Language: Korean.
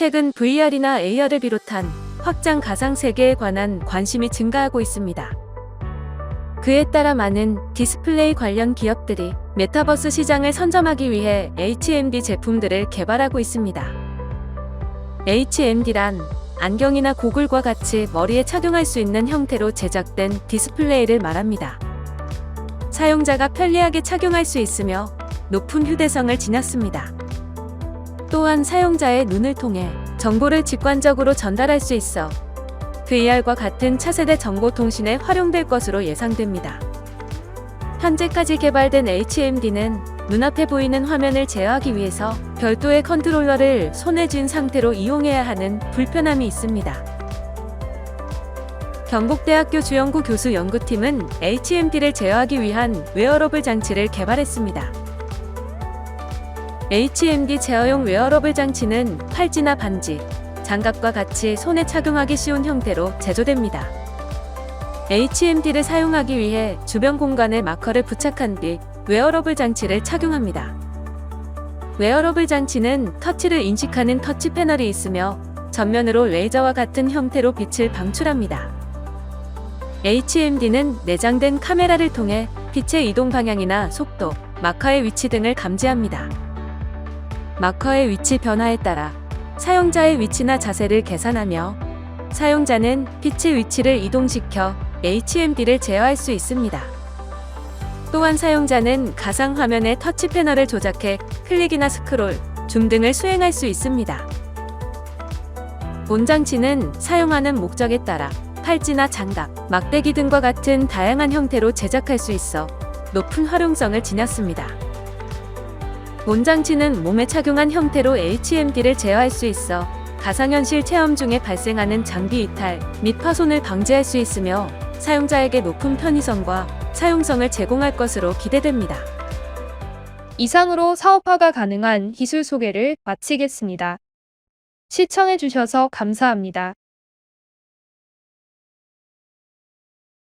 최근 VR이나 AR을 비롯한 확장 가상 세계에 관한 관심이 증가하고 있습니다. 그에 따라 많은 디스플레이 관련 기업들이 메타버스 시장을 선점하기 위해 HMD 제품들을 개발하고 있습니다. HMD란 안경이나 고글과 같이 머리에 착용할 수 있는 형태로 제작된 디스플레이를 말합니다. 사용자가 편리하게 착용할 수 있으며 높은 휴대성을 지녔습니다. 또한 사용자의 눈을 통해 정보를 직관적으로 전달할 수 있어 VR과 같은 차세대 정보통신에 활용될 것으로 예상됩니다. 현재까지 개발된 HMD는 눈앞에 보이는 화면을 제어하기 위해서 별도의 컨트롤러를 손에 쥔 상태로 이용해야 하는 불편함이 있습니다. 경북대학교 주연구 교수 연구팀은 HMD를 제어하기 위한 웨어러블 장치를 개발했습니다. HMD 제어용 웨어러블 장치는 팔찌나 반지, 장갑과 같이 손에 착용하기 쉬운 형태로 제조됩니다. HMD를 사용하기 위해 주변 공간에 마커를 부착한 뒤 웨어러블 장치를 착용합니다. 웨어러블 장치는 터치를 인식하는 터치 패널이 있으며 전면으로 레이저와 같은 형태로 빛을 방출합니다. HMD는 내장된 카메라를 통해 빛의 이동 방향이나 속도, 마커의 위치 등을 감지합니다. 마커의 위치 변화에 따라 사용자의 위치나 자세를 계산하며 사용자는 빛의 위치를 이동시켜 HMD를 제어할 수 있습니다. 또한 사용자는 가상 화면의 터치 패널을 조작해 클릭이나 스크롤, 줌 등을 수행할 수 있습니다. 본 장치는 사용하는 목적에 따라 팔찌나 장갑, 막대기 등과 같은 다양한 형태로 제작할 수 있어 높은 활용성을 지녔습니다. 본 장치는 몸에 착용한 형태로 HMD를 제어할 수 있어 가상현실 체험 중에 발생하는 장비 이탈 및 파손을 방지할 수 있으며 사용자에게 높은 편의성과 사용성을 제공할 것으로 기대됩니다. 이상으로 사업화가 가능한 기술 소개를 마치겠습니다. 시청해주셔서 감사합니다.